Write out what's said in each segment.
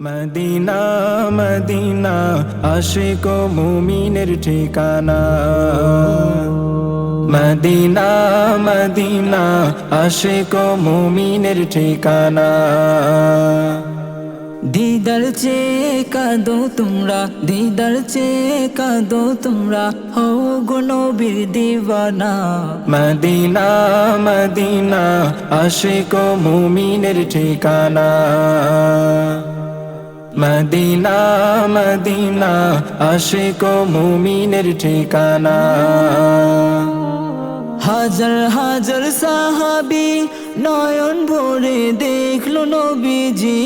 Medina Medina, Ashiq মুমিনের ঠিকানা। Medina Medina, Ashiq মুমিনের ঠিকানা। দিদার চে কাঁদো তোমরা, দিদার চে কাঁদো তোমরা হো গো নবীর দিবানা মদিনা মদিনা, আশিক মুমিনের ঠিকানা। মদিনা মদিনা, আশিক মুমিনের ঠিকানা। হাজার হাজার সাহাবি নয়ন ভরে দেখল নবীজি।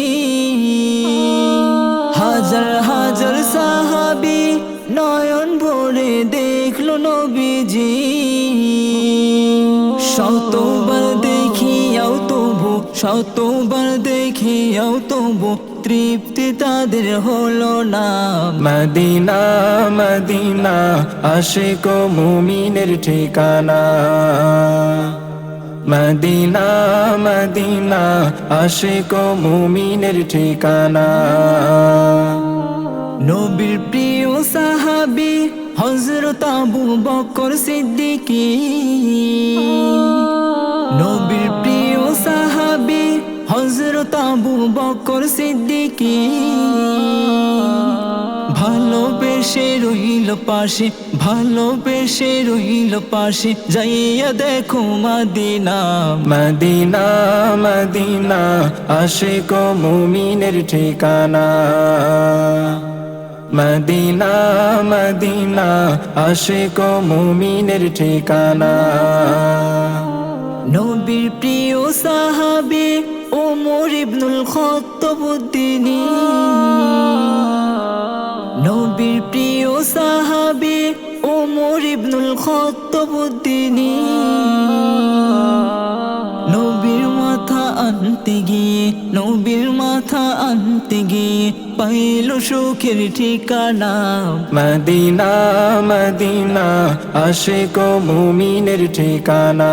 হাজার হাজার সাহাবি নয়ন ভরে দেখল নবীজি। তবু শতবার দেখিয়াও তবু তৃপ্তি তাদের হলো না। মদিনা মদিনা আশিক মুমিনের ঠিকানা। মদিনা মদিনা আশিক মুমিনের ঠিকানা। নবীর প্রিয় সাহাবি হজরত আবু বকর সিদ্দিকী। বকর সিদ্দিকী। ভালোবেসে রইল পাশে ভালোবেসে রইল পাশে। যাইয়া দেখো মাদিনা। মদিনা মদিনা আশিক মুমিনের ঠিকানা। মদিনা মদিনা আশিক মুমিনের ঠিকানা। নবীর প্রিয় সাহাবি ইবনুল খত্তবুদ্দিনী। নবীর প্রিয় সাহাবি ওমর ইবনুল খত্তবুদ্দিনী। নবীর মাথা আনতে গিয়ে, নবীর মাথা আনতে গিয়ে পাইল সুখের ঠিকানা। মদিনা মদিনা, আশিক মুমিনের ঠিকানা।